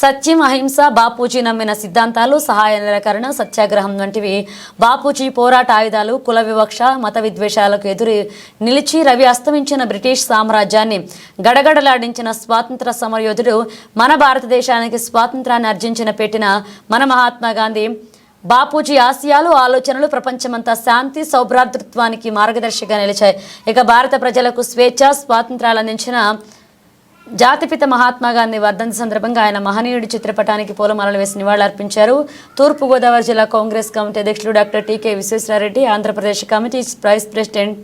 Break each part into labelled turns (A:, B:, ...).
A: సత్యం అహింస బాపూజీ నమ్మిన సిద్ధాంతాలు సహాయ నిరాకరణ సత్యాగ్రహం వంటివి. బాపూజీ పోరాట ఆయుధాలు కుల వివక్ష మత విద్వేషాలకు ఎదురు నిలిచి రవి అస్తమించిన బ్రిటిష్ సామ్రాజ్యాన్ని గడగడలాడించిన స్వాతంత్ర సమరయోధుడు మన భారతదేశానికి స్వాతంత్రాన్ని అర్జించిన పెట్టిన మన మహాత్మా గాంధీ. బాపూజీ ఆశయాలు ఆలోచనలు ప్రపంచమంతా శాంతి సౌభ్రాతృత్వానికి మార్గదర్శిగా నిలిచాయి. ఇక భారత ప్రజలకు స్వేచ్ఛ స్వాతంత్రాలు అందించిన జాతిపిత మహాత్మా గాంధీ వర్ధంతి సందర్భంగా ఆయన మహనీయుడి చిత్రపటానికి పూలమాలలు వేసి నివాళులర్పించారు. తూర్పుగోదావరి జిల్లా కాంగ్రెస్ కమిటీ అధ్యక్షులు doctor TK Visweswarareddy Andhra Pradesh committee vice president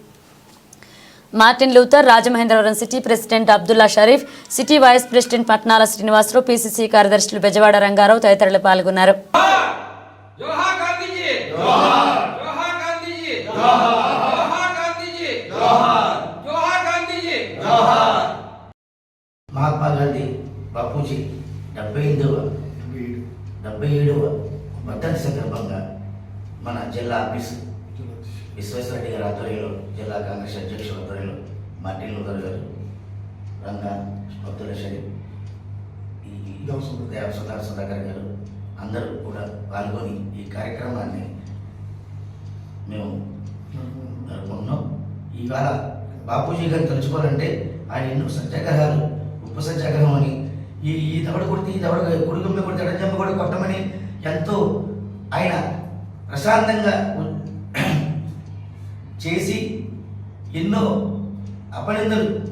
A: Martin Luther Rajamahendravaram city president Abdullah Sharif city vice president Patnala Srinivasarao PCC కార్యదర్శులు బెజవాడ రంగారావు తదితరులు పాల్గొన్నారు.
B: జోహార్ గాంధీజీ జోహార్ జోహార్ గాంధీజీ జోహార్ గాంధీజీ జోహార్ జోహార్ గాంధీజీ
C: మహాత్మా గాంధీ బాపూజీ. డెబ్బై ఎనిమిదవ డెబ్బై ఏడవ వర్ధంతి సందర్భంగా మన జిల్లా ఆఫీసు విశ్వేశ్వరరెడ్డి గారి ఆధ్వర్యంలో జిల్లా కాంగ్రెస్ అధ్యక్షుల ఆధ్వర్యంలో మార్టిన్ లూథర్ గారు రంగా అబ్దుల్ షరీఫ్ ఈ సుధాకర్ గారు అందరూ కూడా పాల్గొని ఈ కార్యక్రమాన్ని మేము జరుపుకుంటున్నాం. ఇవాళ బాపూజీ గారిని తలుచుకోవాలంటే ఆయన ఎన్నో సత్యాగ్రహాలు ఉప్పు అని ఈ ఈ దవడ కొడితే ఈ దవడ కుడిగమ్మ కొడితే ఎడజమ్మ కూడా కొట్టమని ఎంతో ఆయన ప్రశాంతంగా చేసి ఎన్నో అపనిందలు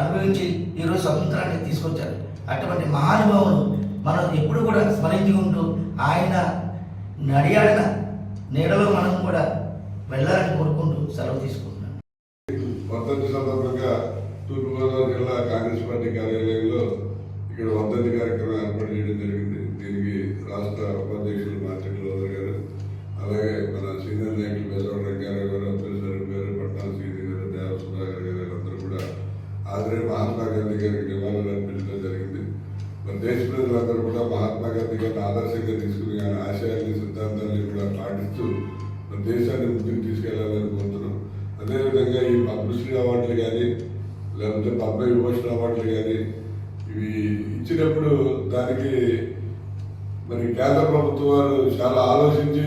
C: అనుభవించి ఈరోజు స్వతంత్రాన్ని తీసుకొచ్చారు. అటువంటి మహానుభావులు మనం ఎప్పుడు కూడా స్మరించుకుంటూ ఆయన నడియాడిన నీడలో మనం కూడా వెళ్ళాలని కోరుకుంటూ సెలవు తీసుకుంటున్నాం
D: తూర్పుగోదావరి జిల్లా కాంగ్రెస్ పార్టీ కార్యాలయంలో ఇక్కడ వర్ధంతి కార్యక్రమం ఏర్పాటు చేయడం జరిగింది. దీనికి రాష్ట్ర ఉపాధ్యక్షులు మార్కెట్ లోదర్ గారు అలాగే మన సీనియర్ నాయకులు బెజవరం గారు గారు అబ్దుల్ సరీఫ్ గారు పట్నాల సీని గారు దేవసుధాకర్ గారు వీళ్ళందరూ కూడా ఆదరే మహాత్మా గాంధీ గారికి నివాళులు అర్పించడం జరిగింది. మన దేశ ప్రజలందరూ కూడా మహాత్మా గాంధీ గారిని ఆదర్శంగా తీసుకుని ఆయన ఆశయాన్ని సిద్ధాంతాన్ని కూడా పాటిస్తూ మన దేశాన్ని ముందుకు తీసుకెళ్ళాలని కోరుతున్నాం. అదేవిధంగా ఈ పద్మశ్రీ అవార్డులు కానీ లేకపోతే పద్మ విభూషణ అవార్డులు కానీ ఇవి ఇచ్చినప్పుడు దానికి మరి కేంద్ర ప్రభుత్వం వారు చాలా ఆలోచించి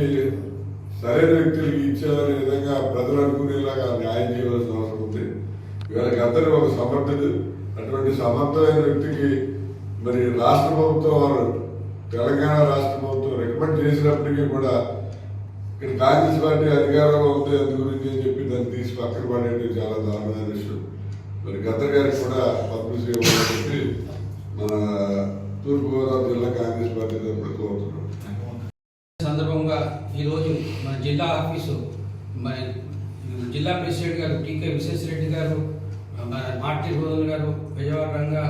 D: సరైన వ్యక్తులకి ఇచ్చేదనే విధంగా ప్రజలు అనుకునేలాగా న్యాయం చేయవలసిన అవసరం ఉంది. వీళ్ళకి అందరూ ఒక సమర్థుడు. అటువంటి సమర్థమైన వ్యక్తికి మరి రాష్ట్ర ప్రభుత్వం వారు తెలంగాణ రాష్ట్ర ప్రభుత్వం రికమెండ్ చేసినప్పటికీ కూడా ఇక్కడ కాంగ్రెస్ పార్టీ అధికారంలో ఉంది అందు గురించి అని చెప్పి దాన్ని తీసి పక్కన పడేయడం చాలా దారుణమైన విషయం. మరి గత గారికి కూడా పద్మశ్రీ ఇవ్వాలని చెప్పి మన తూర్పుగోదావరి జిల్లా కాంగ్రెస్ పార్టీ తరఫున కోరుతున్నాం.
B: సందర్భంగా ఈరోజు మన జిల్లా ఆఫీసు మన జిల్లా ప్రెసిడెంట్ గారు టీకే విశ్వేశ్వరరెడ్డి గారు మన మార్టి రోజులు గారు విజయవాడ రంగా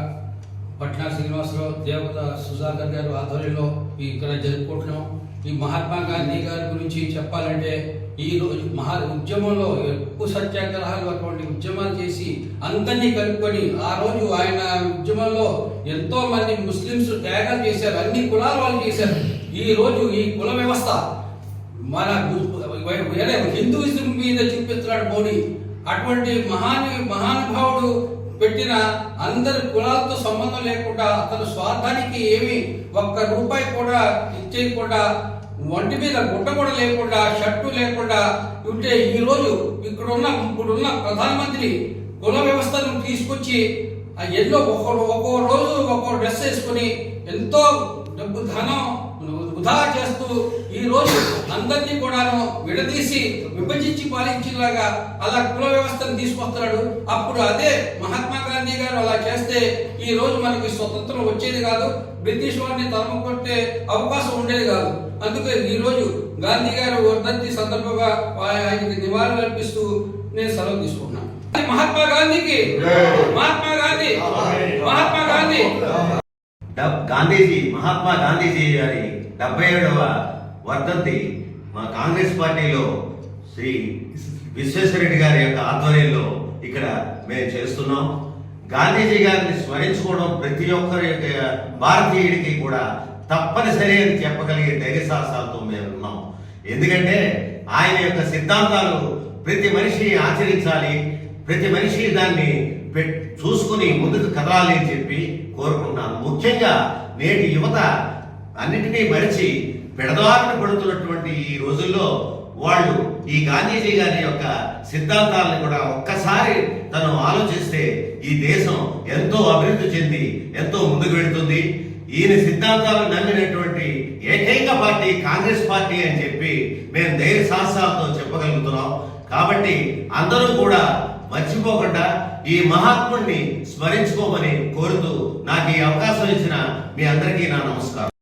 B: పట్నా శ్రీనివాసరావు దేవత సుధాకర్ గారు ఆధ్వర్యంలో ఇక్కడ జరుపుకుంటున్నాం. ఈ మహాత్మా గాంధీ గారి గురించి చెప్పాలంటే ఈ రోజు మహా ఉద్యమంలో ఎక్కువ సత్యాగ్రహాలు అటువంటి ఉద్యమాలు చేసి అందరినీ కలుపుకొని ఆ రోజు ఆయన ఉద్యమంలో ఎంతో మంది ముస్లింస్ త్యాగాలు చేశారు అన్ని కులాల వాళ్ళు చేశారు. ఈ రోజు ఈ కుల వ్యవస్థ మన వేరే హిందూయిజం మీద చూపిస్తున్నాడు మోడీ. అటువంటి మహాను మహానుభావుడు పెట్టిన అందరి కులాలతో సంబంధం లేకుండా అతను స్వార్థానికి ఏమి ఒక్క రూపాయి కూడా ఇచ్చేయకుండా ఒంటి మీద గుట్ట కూడా లేకుండా షర్టు లేకుండా ఉంటే ఈ రోజు ఇక్కడున్న ఇప్పుడున్న ప్రధానమంత్రి కుల వ్యవస్థను తీసుకొచ్చి ఎన్నో ఒక్కో ఒక్కో రోజు ఒక్కో డ్రెస్ వేసుకుని ఎంతో డబ్బు ధనం వృధా చేస్తూ అందరినీ కూడాను విడదీసి విభజించి పాలించేలాగా అలా కుల వ్యవస్థను తీసుకొస్తున్నాడు. అప్పుడు అదే మహాత్మా గాంధీ గారు అలా చేస్తే ఈ రోజు మనకి స్వతంత్రం వచ్చేది కాదు బ్రిటిష్ వారిని తరమ కొట్టే అవకాశం ఉండేది కాదు. అందుకే ఈ రోజు గాంధీ గారు వర్ధంతి సందర్భంగా ఆయ- ఆయనకి నివాళులు అర్పిస్తూ నేను సెలవు తీసుకున్నాను మహాత్మా గాంధీకి. మహాత్మా గాంధీ. మహాత్మా గాంధీ.
E: గాంధీజీ మహాత్మా గాంధీజీ గారి డెబ్బై ఏడవ వర్ధంతి. మా కాంగ్రెస్ పార్టీలో శ్రీ విశ్వేశ్వరరెడ్డి గారి యొక్క ఆధ్వర్యంలో ఇక్కడ మేము చేస్తున్నాం. గాంధీజీ గారిని స్మరించుకోవడం ప్రతి ఒక్కరి యొక్క భారతీయుడికి కూడా తప్పనిసరి అని చెప్పగలిగే ధైర్య సాహసాలతో మేము ఉన్నాం. ఎందుకంటే ఆయన యొక్క సిద్ధాంతాలు ప్రతి మనిషి ఆచరించాలి ప్రతి మనిషి దాన్ని చూసుకుని ముందుకు కదలాలి అని చెప్పి కోరుకుంటున్నాను. ముఖ్యంగా నేటి యువత అన్నిటినీ మరిచి పెడదారిన పడుతున్నటువంటి ఈ రోజుల్లో వాళ్ళు ఈ గాంధీజీ గారి యొక్క సిద్ధాంతాలను కూడా ఒక్కసారి తను ఆలోచిస్తే ఈ దేశం ఎంతో అభివృద్ధి చెంది ఎంతో ముందుకు వెళుతుంది. ఈయన సిద్ధాంతాలు నమ్మినటువంటి ఏకైక పార్టీ కాంగ్రెస్ పార్టీ అని చెప్పి మేము ధైర్య సాహసాలతో చెప్పగలుగుతున్నాం. కాబట్టి అందరూ కూడా మర్చిపోకుండా ఈ మహాత్ముడిని స్మరించుకోమని కోరుతూ నాకు ఈ అవకాశం ఇచ్చిన మీ అందరికీ నా నమస్కారం.